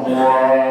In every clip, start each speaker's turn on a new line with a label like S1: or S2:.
S1: الأموات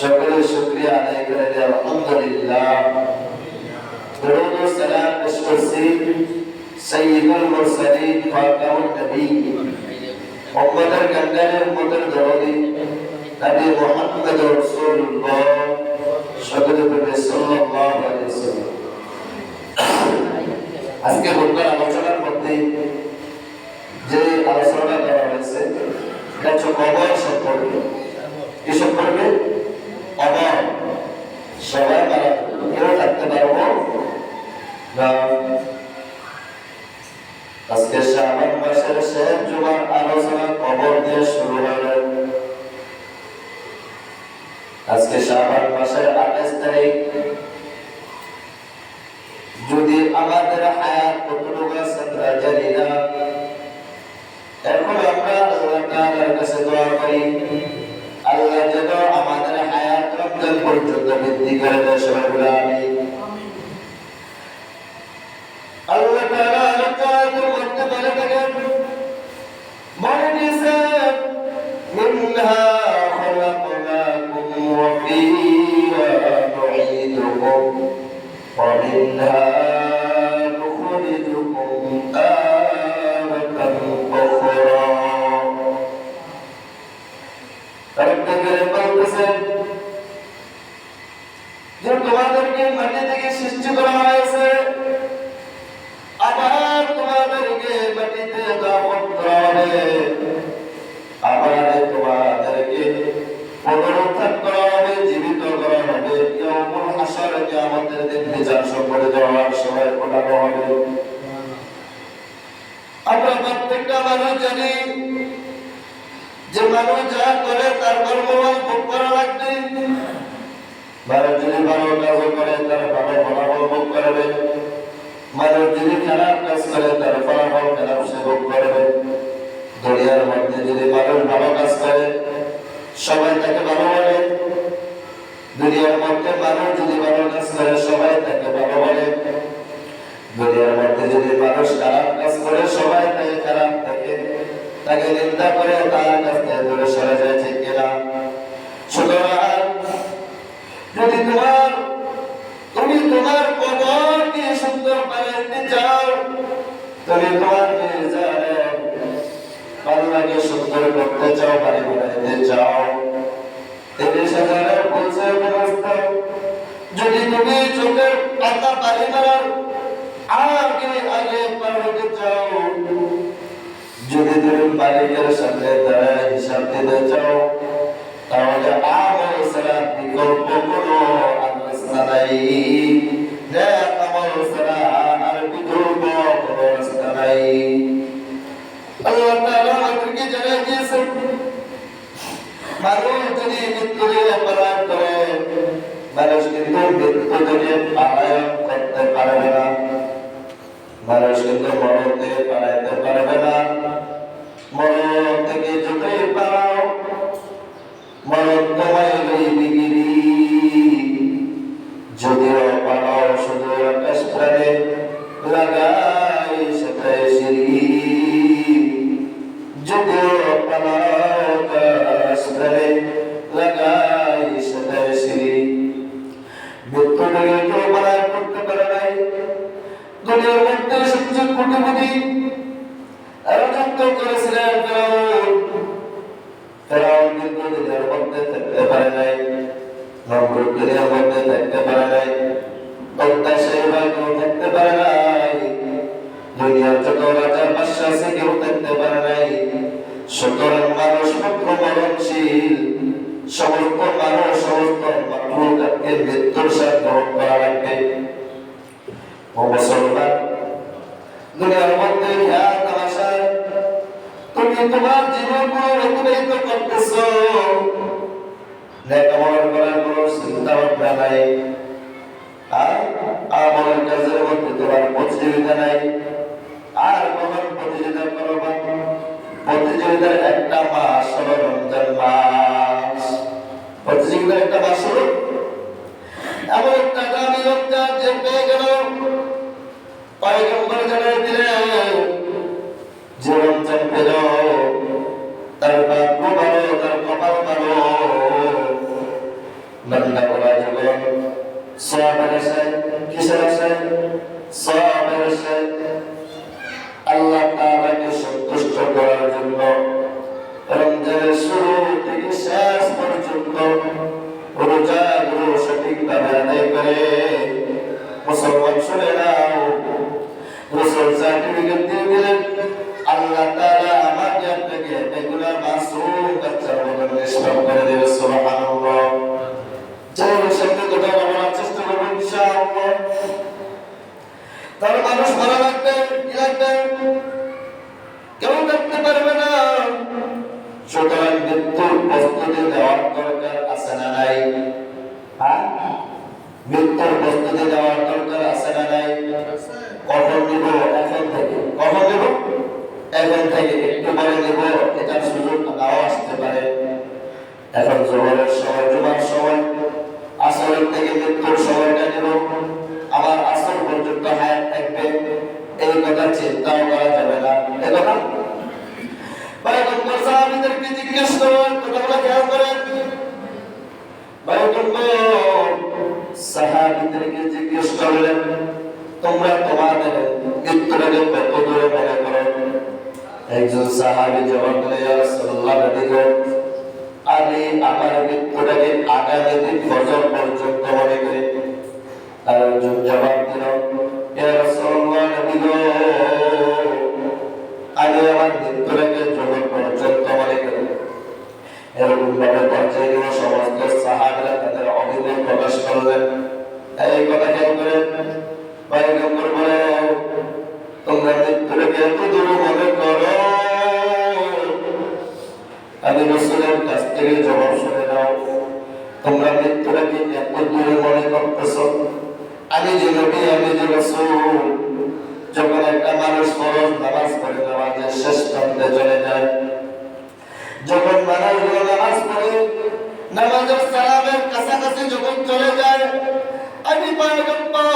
S1: সকলের শুক্রিয়া আদায় করে দেয় আলহামদুলিল্লাহ। দরুদ ও সালাম পেশ করছি সৈয়দুল মুরসালিন ফাতাহুন নবী। উম্মতের কান্ডারে উম্মতের দরদি, নবী মুহাম্মদ রাসূলুল্লাহ সকলের প্রতি সাল্লাল্লাহু আলাইহি ওয়াসাল্লাম। আজকে বোধবার আলোচনার মধ্যে যে আলোচনা করা হয়েছে, এটা হচ্ছে কবর সম্পর্কে। কি সম্পর্কে? কবর সবাই মারা কেউ থাকতে পারব। না, আজকে শ্রাবণ মাসের শেষ জুমার আলোচনা কবর দিয়ে শুরু হলো। আজকে শ্রাবণ মাসের আঠাশ তারিখ। যদি আমাদের হায়াত কতটুকু আছে তা জানি না। এখন আমরা আল্লাহ তাআলার কাছে দোয়া করি। আল্লাহ যেন পর্যন্ত বৃদ্ধি করে দেয় সবাই বলে আমিন মানুষ যে মানুষ যা করে তার কর্মফল ভোগ করা লাগবে। মানুষ যদি ভালো কাজ করে, তার ভালো ফলাফল ভোগ করবে। মানুষ যদি খারাপ কাজ করে, তার ফলাফল খারাপ সে ভোগ করবে। দুনিয়ার মধ্যে যদি মানুষ ভালো কাজ করে, সবাই তাকে ভালো বলে। দুনিয়ার মধ্যে মানুষ যদি ভালো কাজ করে, সবাই তাকে ভালো বলে। দুনিয়ার মধ্যে যদি মানুষ খারাপ কাজ করে, সবাই তাকে খারাপ থাকে তাকে নিন্দা করে তার কাছ থেকে দূরে সরে ঠিক কিনা সুতরাং যদি তোমার তুমি তোমার কবরকে সুন্দর বানাইতে চাও, তুমি তোমার নিজের পাল্লাকে সুন্দর করতে চাও, বাড়ি বানাইতে চাও। তিরিশ হাজারের বলছে যদি তুমি চোখের পাতা পানি মারার আগে আগে পার হতে চাও যদি তুমি মালিকের সাথে দাঁড়ায় হিসাব দিতে চাও তাহলে আমল ছাড়া বিকল্প কোনো রাস্তা নাই নেক আমল ছাড়া আর বিকল্প কোনো রাস্তা নাই আল্লাহ তাআলা আমাদেরকে জানিয়ে দিয়েছেন মানুষ যদি মৃত্যু দিয়ে অপরাধ করে মানুষ কিন্তু মৃত্যু থেকে পালায়ন করতে পারবে না মানুষ কিন্তু মরণ থেকে পালাইতে পারবে না। মরণ থেকে চোখে পালাও। মরণ তোমায় বিগিরি তুমি তোমার জীবনগুলো অতিবাহিত করতেছ। লেখাপড়া করার কোনো চিন্তা ভাবনা নাই। আর আমলের কাজের মধ্যে তোমার প্রতিযোগিতা নাই। আর কখন প্রতিযোগিতা করো প্রতিযোগিতার একটা মাস হলো রমজান মাস। প্রতিযোগিতার একটা মাস হলো এমন একটা দামি রমজান যে পেয়ে গেল। পায়গম্বর জানিয়ে দিলেন ভাগ্য ভালো তার কপাল ভালো বান্দা বলা জীবন সবের আশায় কিসের আশায় সবের আশায় আল্লাহ তাআলাকে সন্তুষ্ট করার জন্য, রমজানের শুরু থেকে শেষ পর্যন্ত রোজাগুলো সঠিকভাবে আদায় করে। মুসলমান শুনে নাও মুসল সার্টিফিকেট দিয়ে দিলেন। আল্লাহ তাআলা আমাকে আপনাকে এগুলা মাসুম বাচ্চার মতো নিষ্পাপ করে দেবে, সুবহানাল্লাহ। চলো সামনে কথা বলার চেষ্টা করব, ইনশাআল্লাহ। তাহলে মানুষ ভালো লাগবে লাগবে কেউ থাকতে পারবে না? সুতরাং মৃত্যুর প্রস্তুতি নেওয়ার দরকার আছে না নাই? হ্যাঁ? মৃত্যুর প্রস্তুতি নেওয়ার দরকার আছে না নাই? কখন নিব? এখন থেকে। কখন নিব? এখন থেকে একটু নিব এটার সুযোগ নাও আসতে পারে। এখন জোহরের সময় সময় থেকে মৃত্যুর সময়টা নিব। আমার আসর পর্যন্ত হায়াত থাকবে। এই কথা চিন্তাও করা যাবে না। এ কথা? জিজ্ঞেস করলেন, তোমরা তোমাদের মৃত্যুটাকে কত দূরে মনে করো? একজন সাহাবী জবাব ইয়া রাসূলুল্লাহ গো আমি আমার মৃত্যুটাকে আগামী দিন ফজর পর্যন্ত মনে করি। আর একজন জবাব দিল, ইয়া রাসূলুল্লাহ নবী আমি আমার মৃত্যুটাকে জগৎ পর্যন্ত মনে করি। এরকম ভাবে পর্যায়ে সমস্ত সাহাবিরা তাদের অভিমত প্রকাশ করলেন। এই কথা কেন করে পয়গম্বর বলে, তোমরা মৃত্যুটাকে এত দূর আমি রসুলের কাছ থেকে জবাব শুনে নাও। তোমরা মৃত্যুটাকে এত দূরে মনে করতেছ? আমি যে নবী, আমি যে রসুল। যখন একটা মানুষ ফরজ নামাজ পড়ে, নামাজের শেষ প্রান্তে চলে যায়। যখন মানুষগুলো নামাজ পড়ে, নামাজের সালামের কাছাকাছি যখন চলে যায়, আমি পয়গম্বর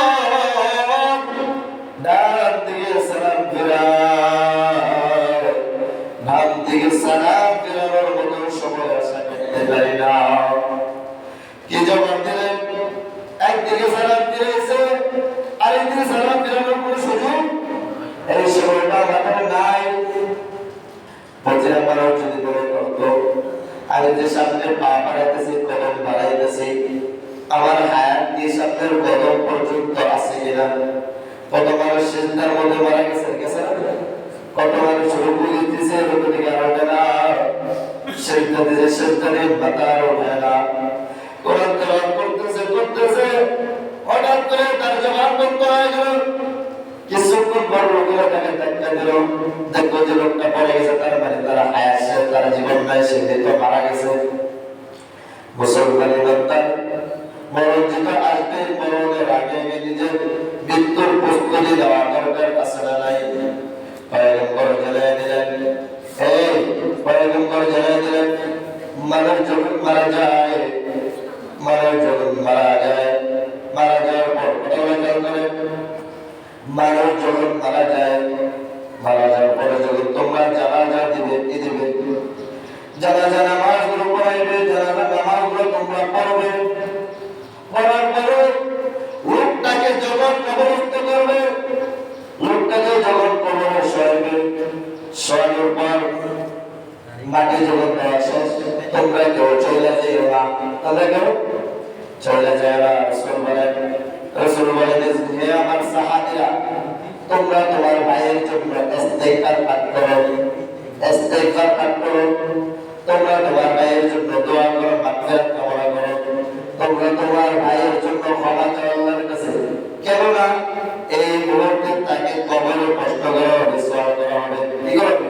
S1: ডান মানুষ যদি মনে করতো আমি যে সামনে পা বাড়াইতেছি, কদম বাড়াইতেছি, আমার হায়াত দিয়ে সামনের কদম পর্যন্ত আছে কিনা কত মানুষ সিজদার মধ্যে মারা গেছে গেছে কত মানুষ রুকু দিতেছে, রুকু থেকে আর ওঠে না। দিতে সিজদা দিয়ে পাতা আর কোরআন তেলাওয়াত করতেছে করতেছে, হঠাৎ করে তার জবাব বন্ধ হয়ে কিছুক্ষণ পর লোকেরা তাকে ধাক্কা দিল দেখব যে লোকটা পড়ে গেছে, তার মানে তারা শেষ তারা জীবন নাই, সে তো মারা গেছে। মুসলমানের বান্দার মরণ যেটা আসবে, মরণের আগে আগে নিজের মৃত্যুর প্রস্তুতি দেওয়া দরকার, আছে না নাই? পয়গম্বর জানাই দিলেন, এই পয়গম্বর জানাই দিলেন, মানুষ যখন মারা যায়, মানুষ যখন মারা যায়, মারা যাওয়ার পর কত করে মানুষ যখন মারা যায়, মারা যাওয়ার পরে যখন তোমরা জানাজা দিবে, কি দিবে? জানাজা নামাজগুলো পড়াইবে, জানাজা নামাজগুলো তোমরা পড়বে। পড়ার পরে লোকটাকে যখন কবরস্থ করবে লোকটাকে যখন কবরে শোয়াবে শোয়ানোর পর মাটি যখন দেওয়া শেষ, তোমরা কেউ চলে যাইও না। তাহলে কেউ চলে যায় না রসুল বলেন হে আমার সাহাবীরা, তোমরা তোমার ভাইয়ের জন্য ইস্তেগফার পাঠ করো, ইস্তেগফার পাঠ করো। তোমরা তোমার ভাইয়ের জন্য দোয়া করো, মাগফিরাত কামনা করো। তোমরা তোমার ভাইয়ের জন্য ক্ষমা চাও আল্লাহর কাছে। কেননা এই মুহূর্তে তাকে কবরে কষ্ট করা হবে, সওয়াল করা হবে। কি করবে?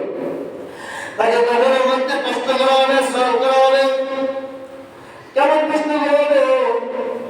S1: তাকে কবরের মধ্যে কষ্ট করা হবে, সওয়াল করা হবে। কেমন কষ্ট করা হবে?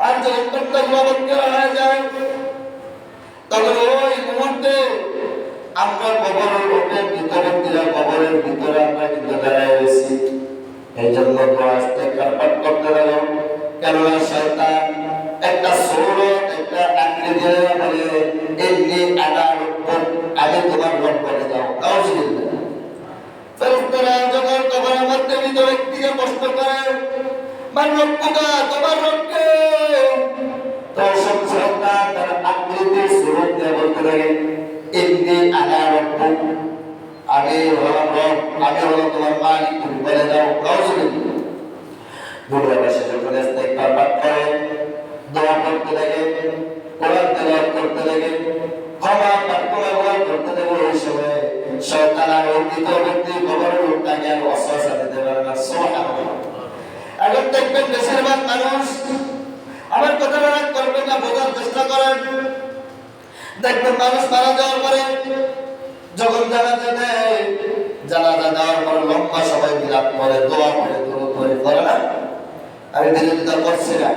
S1: তকলাবত্তর হয়ে যায় তখন ওই মুহূর্তে আমরা কবরের লোকের ভিতরে দিলাম কবরের ভিতরে আমরা কিন্তু দাঁড়ায় রয়েছি। এই জন্য তো আস্তে কারপাট করতে গেল কেননা শয়তান একটা সৌরত একটা আকৃতি বলে, এমনি আনা রূপ আগে তোমার রব করে দাও। কাউজিল্লাহ ফেরেশতারা যখন কবরের মধ্যে মৃত ব্যক্তিকে প্রশ্ন করে রব্বুকা তোমার রবকে তখন শয়তান তার আকৃতির সুরত দিয়ে বলতে লাগে। এমনি আনা রব্বুক আমি হলাম রব, আমি হলাম তোমার মালিক, তুমি বলে দাও কাউজিল্লাহ দুনিয়া বাসী যখন ইস্তেগফার পাঠ করে দোয়া করতে লাগে, কোরআন তেলাওয়াত করতে লাগে, ক্ষমা প্রার্থনা দোয়া করতে লাগে ওই সময় শয়তান আর ওই ব্যক্তি কবরের লোকটাকে আর অসহসা দিতে পারে না। সুবহানাল্লাহ। এখন দেখবেন বেশিরভাগ মানুষ আমার কথাটা রাগ করবেন না, বোঝার চেষ্টা করেন। দেখবেন মানুষ মারা যাওয়ার পরে যখন জানাজা দেয় জানাজা দেওয়ার পরে লম্বা সময় বিলাপ করে দোয়া করে দূর করে করে না, আমি বিরোধিতা করছি না।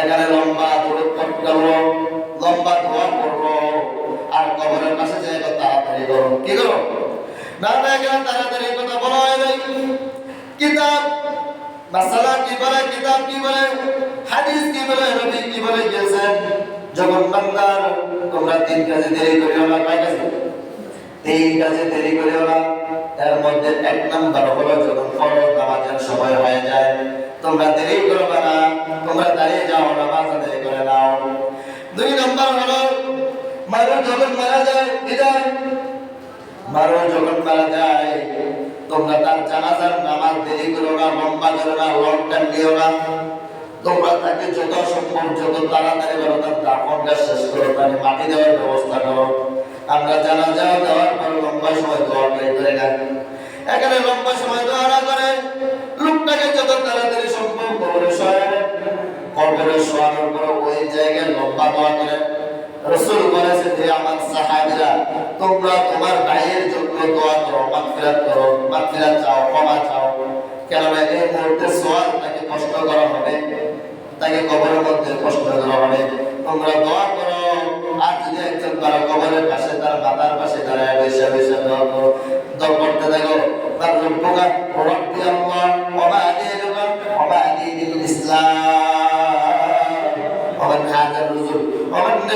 S1: এখানে লম্বা দূর করতে হলো লম্বা দোয়া করব, আর কবরের পাশে যে তাড়াতাড়ি করো কি করো না না, এখানে তাড়াতাড়ি কথা বলা হয় নাই। কিতাব মাসালা কি বলে, কিতাব কি বলে, হাদিস কি বলে নবী কি বলে গেছেন যখন বান্দার, তোমরা তিন কাজে দেরি করিও না, কয় কাজে? তিন কাজে দেরি করিও না। এর মধ্যে এক নাম্বার হলো, যখন ফরজ নামাজের সময় হয়ে যায়, তোমরা দেরি করবে না, তোমরা দাঁড়িয়ে যাও, নামাজ আদায় করে নাও। দুই নাম্বার হলো মানুষ যখন মারা যায়, বিদায়। মানুষ যখন মারা যায় তোমরা তার জানাজার নামাজ দেরি করো না, লম্বা করো না লং টাইম দিও না। তোমরা তাকে যত সম্ভব, যত তাড়াতাড়ি করো, তার দাফনটা শেষ করো, তাকে মাটি দেওয়ার ব্যবস্থা করো। আমরা জানাজা দেওয়ার পর লম্বা সময় দোয়া করে করে না। এখানে লম্বা সময় দোয়া না করে, লোকটাকে যত তাড়াতাড়ি সম্ভব কবরে শোয়ায়। কবরে শোয়ানোর পর ওই জায়গায় লম্বা দোয়া করে। রসুল বলেছে যে আমার সাহাবীরা, তোমরা তোমার ভাইয়ের জন্য দোয়া করো, মাগফিরাত করো, মাগফিরাত চাও, ক্ষমা চাও। কেননা এই মুহূর্তে সোয়াল তাকে কষ্ট করা হবে, তাকে কবরের মধ্যে কষ্ট করা হবে। তোমরা দোয়া করো, আর যদি একজন তারা কবরের পাশে, তার মাথার পাশে দাঁড়ায় বসে বসে দোয়া করো। দোয়া করতে থাকো, তার ومن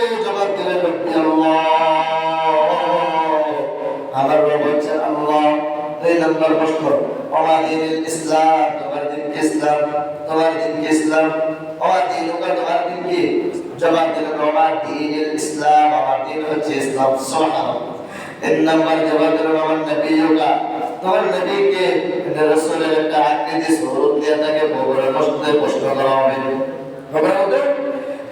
S1: দুই নম্বর প্রশ্ন আমার দিন ইসলাম তোমার দিন ইসলাম? তোমার দিন ইসলাম? আমার দিন তোমার দিন কি? জবাব দিলে আমার দিন ইসলাম আমার দিন হচ্ছে ইসলাম, সুবহানাল্লাহ। তিন নম্বর জবাব দিল আমার নবীকা তোমার নবীকে রাসূলের একটা আকৃতি স্বরূপ দিয়ে তাকে বগরে বসতে প্রশ্ন করা হবে। হবে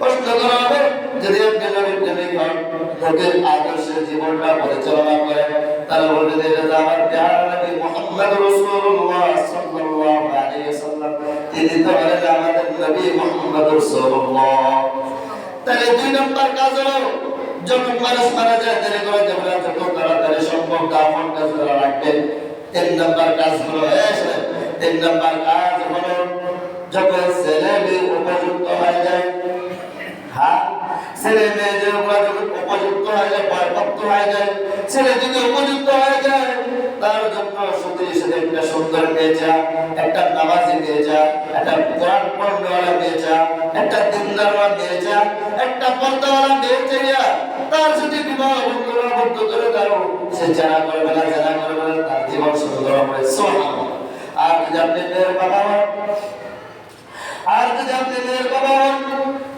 S1: প্রশ্ন করা হবে। যদি আপনি নবীর প্রেমিক হন লোকের আদর্শে জীবনটা পরিচালনা করেন, তাহলে বলবে যে এটা আমার প্যারা নবী মুহাম্মদ রাসূলুল্লাহ সাল্লাল্লাহু আলাইহি ওয়াসাল্লাম। তিনি তো হলেন আমাদের নবী মুহাম্মদ রাসূলুল্লাহ। তাহলে দুই নম্বর কাজ হলো, যখন মানুষ মারা যায় দেরি করে যাবে যত তাড়াতাড়ি সম্ভব দাফন কাজ লাগবে। তিন নম্বর কাজ হলো তিন নম্বর কাজ হলো, যখন ছেলে উপযুক্ত হয়ে যায় হ্যাঁ ছেলে মেয়েদের উপযুক্ত হয়ে যায় ছেলে যদি উপযুক্ত হয়ে যায়, তার জন্য একটা সুন্দর মেয়ে যা, একটা নামাজি মেয়ে যা, একটা কোরআন পড়নেওয়ালা একটা দিনদারওয়ালা মেয়ে যা, একটা পর্দাওয়ালা মেয়ে চাইয়া তার যদি বিবাহ বন্ধ বন্ধ করে দাও, সে জানা করবে না জানা করবে না তার জীবন সুন্দর হবে। আর যদি আপনি মেয়ের বাবা আর যদি আপনি মেয়ের বাবা হন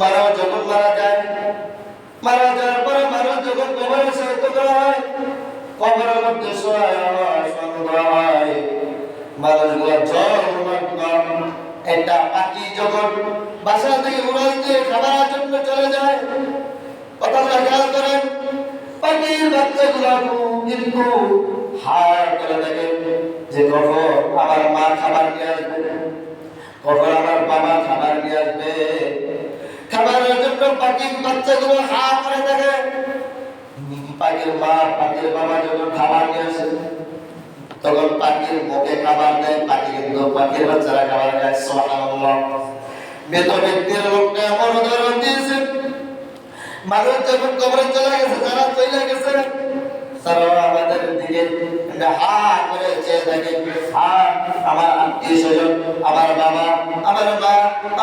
S1: মারা যখন মারা যায়। মারা যাওয়ার পরে মানুষ যখন কবরে সাহিত্য করা হয়। কবরের মধ্যে মানুষগুলো জল একটা পাখি যখন বাসা থেকে উড়াল দিয়ে খাবার জন্য চলে যায়, কথাটা খেয়াল করেন, পাখির বাচ্চাগুলো কিন্তু হার করে থাকে যে কখন আমার মা খাবার নিয়ে আসবে, কখন আমার বাবা খাবার নিয়ে আসবে। খাবারের জন্য পাখির হা করে থাকে পাখির মা, পাখির বাবা যখন খাবার নিয়ে তখন পাখির মুখে খাবার দেয় পাখি কিন্তু পাখির বাচ্চারা খাবার খায়, সুবহানাল্লাহ। মৃত ব্যক্তির লোকটা এমন দিয়েছে, মানুষ যখন কবরে চলে গেছে চলে গেছে, তারা আমাদের দিকে হা করে হা, আমার আত্মীয় স্বজন, আমার বাবা, আমার মা,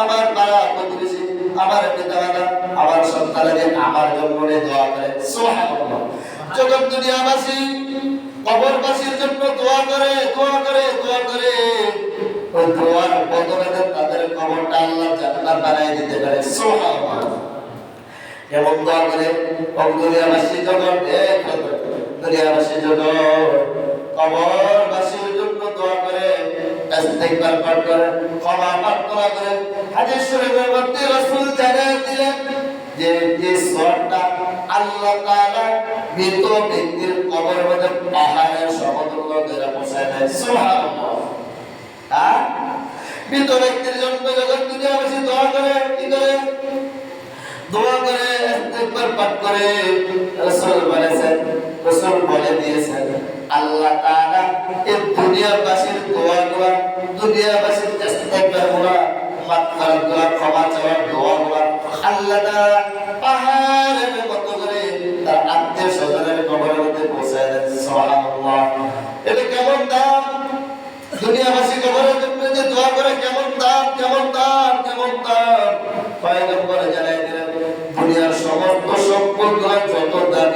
S1: আমার পাড়া প্রতিবেশী আমার পিতা মাতা আমার সন্তানদের আমার জন্য দোয়া করে। সুবহানাল্লাহ। যখন দুনিয়াবাসী, কবরবাসীর জন্য দোয়া করে দোয়া করে দোয়া করে, ওই দোয়ার বদলে তাদের কবরটা আল্লাহ জান্নাত বানাই দিতে পারে। সুবহানাল্লাহ। এমন দোয়া করে দুনিয়াবাসী যখন এক দুনিয়াবাসী যখন কবরবাসীর জন্য দোয়া ইস্তিগফার পাঠ করে ক্ষমা প্রার্থনা করে হাদিস শরীফের মধ্যে রাসূল জানিয়ে দিলেন যে এই সওয়াবটা আল্লাহ তাআলা মৃত ব্যক্তির কবরের মধ্যে পাহাড়ের করে হ্যাঁ? যখন দুনিয়াবাসী দোয়া করে করে? দোয়া করে ইস্তিগফার পাঠ করে। রাসূল বলেছেন বলে দিয়েছেন আল্লাহ তাআলা এই দুনিয়াবাসীর দোয়াগুলো দুনিয়াবাসীর ইস্তিগফারগুলো মাগফিরাতগুলো ক্ষমা চাওয়ার দোয়াগুলো আল্লাহ তাআলা পাহাড়ের মতো করে তার আত্মীয় স্বজনের কবরের মধ্যে পৌঁছায় দেন, সুবহানাল্লাহ। এটা কেমন দাম? দুনিয়াবাসী কবরের জন্য দোয়া করে, কেমন দাম কেমন দাম কেমন দাম? পয়গম্বর জানাই দিলেন, দুনিয়ার সমস্ত সম্পদগুলো যত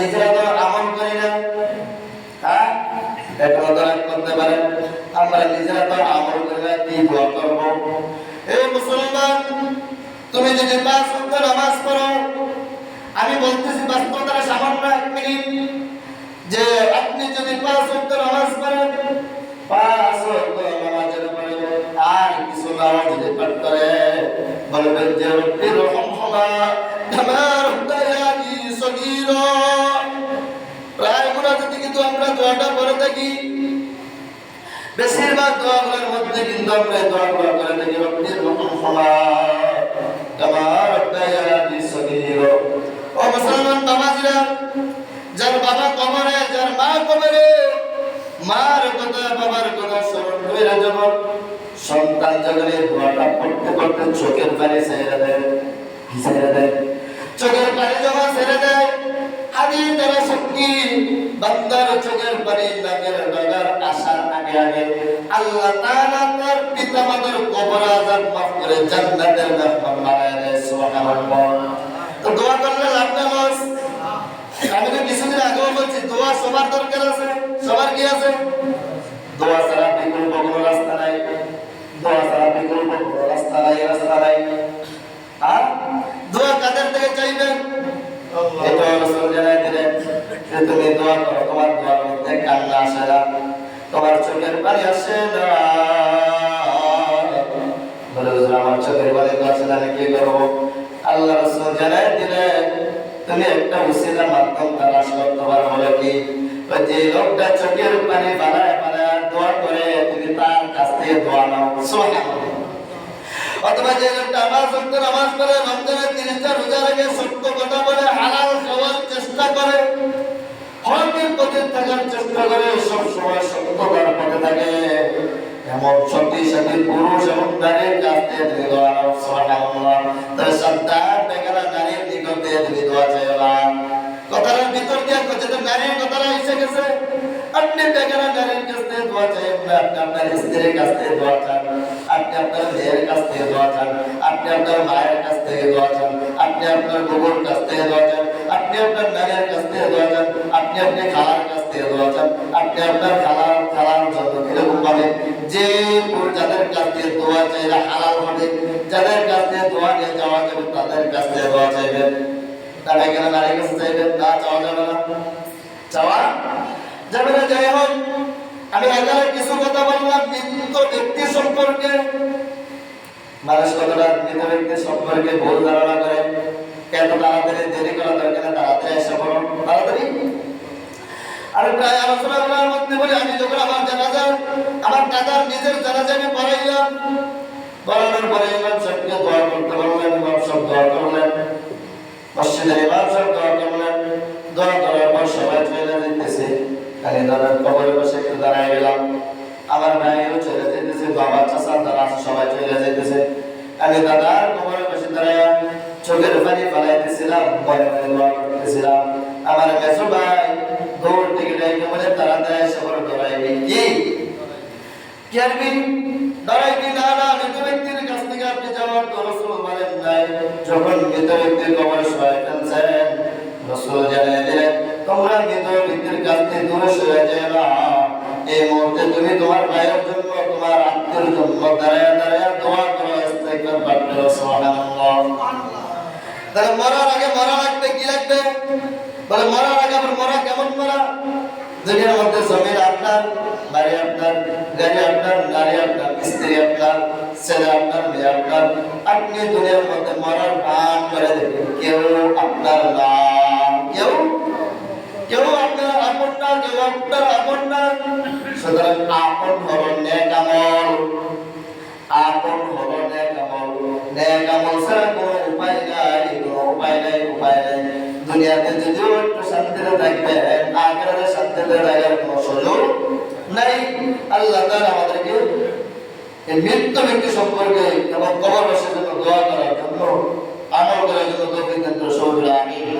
S1: নিজেরা তো আমল করি না। হ্যাঁ? এখন করতে পারেন। আমরা নিজেরা তো আমল করি না, কি করব? এই মুসলমান, তুমি যদি পাঁচ ওয়াক্ত নামাজ পড়ো, আমি বলতেছি বাস্তবতা সামান্য এক মিনিট যে আপনি যদি পাঁচ ওয়াক্ত নামাজ পড়েন দরকার দোয়া করে থাকি রব্বি রহমহুমা কামা রব্বায়ানি সগীরা ও মুসলমান বাবাজিরা যার বাবা কবরে যার মা কবরে মার কথা বাবার কথা স্মরণ করে যখন সন্তান যখন এই দোয়াটা পড়তে পড়তে চোখের পানি ছেড়ে দেয় কি ছেড়ে দেয় চোখের পানি যখন ছেড়ে দেয় আদি তারা শক্তি বান্দার চোখের পানি নাকের ডগার আসার আগে আগে আল্লাহ তাআলা তার পিতা মাতার কবর আযাব মাফ করে জান্নাতের মেহমান বানায় দেয় সুবহানাল্লাহ তো দোয়া করলে লাভ না লস আমি তো কিছুদিন আগেও বলছি দোয়া সবার দরকার আছে সবার কি আছে? দোয়া ছাড়া বিকল্প কোনো রাস্তা নাই। দোয়া ছাড়া বিকল্প কোনো রাস্তা নাই রাস্তা নাই। আর? দোয়া কাদের থেকে চাইবেন এটা রাসূল জানাই দিলেন যে তুমি দোয়া করো তোমার দোয়ার মধ্যে কান্না আসে না। তোমার চোখের পানি আসে না। বলে আমার চোখের পানি আসে না কি করব? আল্লাহ রাসূল জানাই দিলেন তুমি একটা উসিলা মাধ্যম তালাশ করতে পারো বলে কি? যে লোকটা চোখের পানি বানায় বানায় দোয়া করে, তুমি তার কাছ থেকে দোয়া নাও। সুবহানাল্লাহ। অথবা যে লোকটা নামাজ পড়তে নামাজ রমজানের রোজা সত্য কথা বলে, হালাল খাওয়ার চেষ্টা করে হকের পথে থাকার চেষ্টা করে সব সময় সত্যতার পথে থাকে। এমন সতী সাথী পুরুষ এবং কাছ থেকে দোয়া নাও। নিকট দিয়ে তুমি দোয়া চাইও না কথাটার ভিতর দিয়ে যেটা নারীর কথাটা এসে গেছে আপনি বেকারা নারীর কাছ থেকে দোয়া চাইবেন না আপনি আপনার স্ত্রীর কাছ থেকে দোয়া চান আপনি আপনার মেয়ের কাছ থেকে দোয়া চান আপনি আপনার মায়ের কাছ থেকে দোয়া চান আপনি আপনার বউর কাছ থেকে দোয়া চান আপনি আপনার নানের কাছ থেকে দোয়া চান আপনি আপনি খালার কাছ থেকে দোয়া চান আপনি আপনার খালার খালার জন্য এরকম ভাবে যে যাদের কাছ থেকে দোয়া চাইলে হালাল হবে যাদের কাছ থেকে দোয়া নিয়ে যাওয়া যাবে তাদের কাছ থেকে দোয়া চাইবেন তারা কেন নারীর কাছে চাইবেন না চাওয়া যাবে না। চাওয়া যাবে না, যাই হোক। আমি এখানে কিছু কথা বললাম মৃত ব্যক্তি সম্পর্কে, মানুষ কতটা মৃত ব্যক্তি সম্পর্কে ভুল ধারণা করে, এত তাড়াতাড়ি দেরি করা দরকার তাড়াতাড়ি এসে পড়ো। তাড়াতাড়ি? আর প্রায় আলোচনা করার মধ্যে বলি, আমি যখন আমার জানাজা আমার দাদার নিজের জানাজা আমি পড়াইলাম, পড়ানোর পরে ইমাম সাহেবকে দোয়া করতে বললেন, ইমাম সাহেব দোয়া করলেন। মসজিদের ইমাম সাহেব দোয়া করলেন। দোয়া করার পর সবাই চলে যেতেছে। আমি দাদার কবরে বসে একটু দাঁড়ায় গেলাম। আমার ভাইও চলে যেতেছে, বাবা, চাচা, তারা সবাই চলে যেতেছে। আমি দাদার কবরে বসে দাঁড়ায় চোখের পানি ফালাইতেছিলাম মনে মনে দোয়া করতেছিলাম। আমার মেসো ভাই, দৌড় থেকে ডাইকে বলে, তাড়াতাড়ি এসে বড় দৌড়াইবি কি? কি আরবি দাঁড়াইবি না না মৃত ব্যক্তির কাছ এই মুহূর্তে তুমি তোমার ভাইয়ের জন্য, তোমার আত্মীয়ের জন্য দাঁড়ায় দাঁড়ায় দোয়া করো, ইস্তেগফার পাঠ করো, সুবহানাল্লাহ। তাহলে মরার আগে মরা লাগবে, কি লাগবে? অন্তর আপন না শান্তিতে থাকবে নাই। আল্লাহ তাআলা আমাদেরকে এই মৃত্যু ব্যক্তি সম্পর্কে এবং কবর বাসের জন্য দোয়া করার জন্য আমল জন্য তৌফিক দান করুন। সবাই